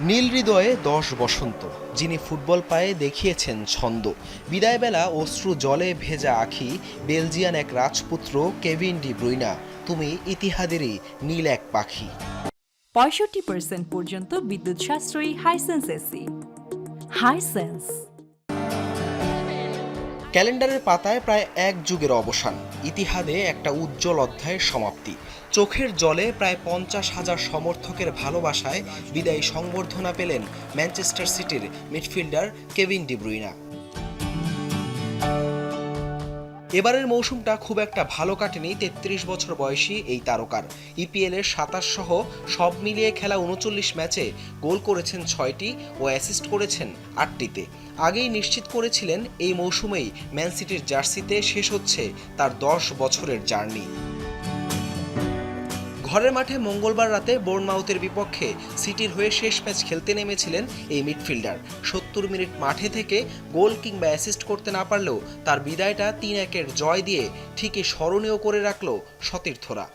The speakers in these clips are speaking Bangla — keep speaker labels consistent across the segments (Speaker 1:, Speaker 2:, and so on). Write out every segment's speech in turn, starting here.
Speaker 1: নীল হৃদয়ে দশ বসন্ত, যিনি ফুটবল পায়ে দেখিয়েছেন ছন্দ। বিদায়বেলা অশ্রু জলে ভেজা আখি, বেলজিয়ান এক রাজপুত্র কেভিন ডি ব্রুইনা, তুমি ইতিহাদেরই নীল এক পাখি।
Speaker 2: পঁয়ষট্টি পার্সেন্ট পর্যন্ত বিদ্যুৎ সাশ্রয়ী হাইসেন্স এসি হাইসেন্স
Speaker 1: ক্যালেন্ডারের পাতায় প্রায় এক যুগের অবসান। ইতিহাদে একটা উজ্জ্বল অধ্যায়ের সমাপ্তি। চোখের জলে প্রায় পঞ্চাশ হাজার সমর্থকের ভালোবাসায় বিদায়ী সংবর্ধনা পেলেন ম্যানচেস্টার সিটির মিডফিল্ডার কেভিন ডিব্রুইনা এবারের মৌসুমটা খুব একটা ভালো কাটেনি, তেত্রিশ বছর বয়সী এই তারকার। ইপিএল এর সাতাশ সহ সব মিলিয়ে খেলা উনচল্লিশ ম্যাচে গোল করেছেন ছয়টি ও অ্যাসিস্ট করেছেন আটটিতে। আগেই নিশ্চিত করেছিলেন এই মৌসুমেই ম্যান সিটির জার্সিতে শেষ হচ্ছে তার দশ বছরের জার্নি। ঘরের মাঠে মঙ্গলবার রাতে বোর্নমাউথের বিপক্ষে সিটির হয়ে শেষ ম্যাচ খেলতে নেমেছিলেন এই মিডফিল্ডার। সত্তর মিনিট মাঠে থেকে গোল কিংবা অ্যাসিস্ট করতে না পারলেও তার বিদায়টা তিন একের জয় দিয়ে ঠিকই স্মরণীয় করে রাখল সতীর্থরা।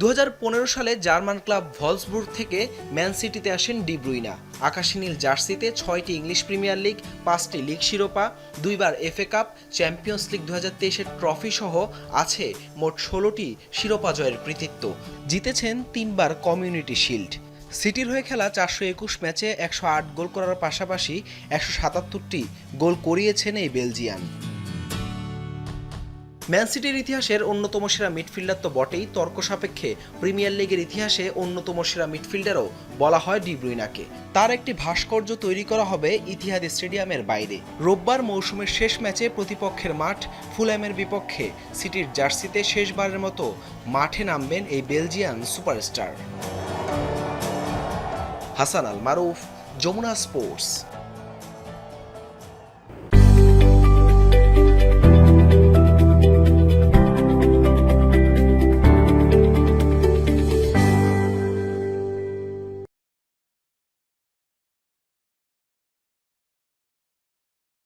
Speaker 1: দু হাজার পনেরো সালে জার্মান ক্লাব ভলসবুর্গ থেকে ম্যান সিটিতে আসেন ডিব্রুইনা আকাশী নীল জার্সিতে ছয়টি ইংলিশ প্রিমিয়ার লিগ, পাঁচটি লিগ শিরোপা, দুইবার এফএ কাপ, চ্যাম্পিয়ন্স লিগ দু হাজার তেইশের ট্রফি সহ আছে মোট ষোলোটি শিরোপা জয়ের কৃতিত্ব। জিতেছেন তিনবার কমিউনিটি শিল্ড। সিটির হয়ে খেলা চারশো একুশ ম্যাচে একশো আট গোল করার পাশাপাশি একশো সাতাত্তরটি গোল করিয়েছেন এই বেলজিয়ান। ম্যান সিটির ইতিহাসের অন্যতম সেরা মিডফিল্ডার তো বটেই। তর্ক সাপেক্ষে প্রিমিয়ার লিগের ইতিহাসে অন্যতম সেরা মিডফিল্ডারও বলা হয় ডিব্রুইনাকে তার একটি ভাস্কর্য তৈরি করা হবে ইতিহাদ স্টেডিয়ামের বাইরে। রোববার মৌসুমের শেষ ম্যাচে প্রতিপক্ষের মাঠ ফুলহ্যামের বিপক্ষে সিটির জার্সিতে শেষবারের মতো মাঠে নামবেন এই Belgian superstar. Hasan Al Maruf, Jamuna sports.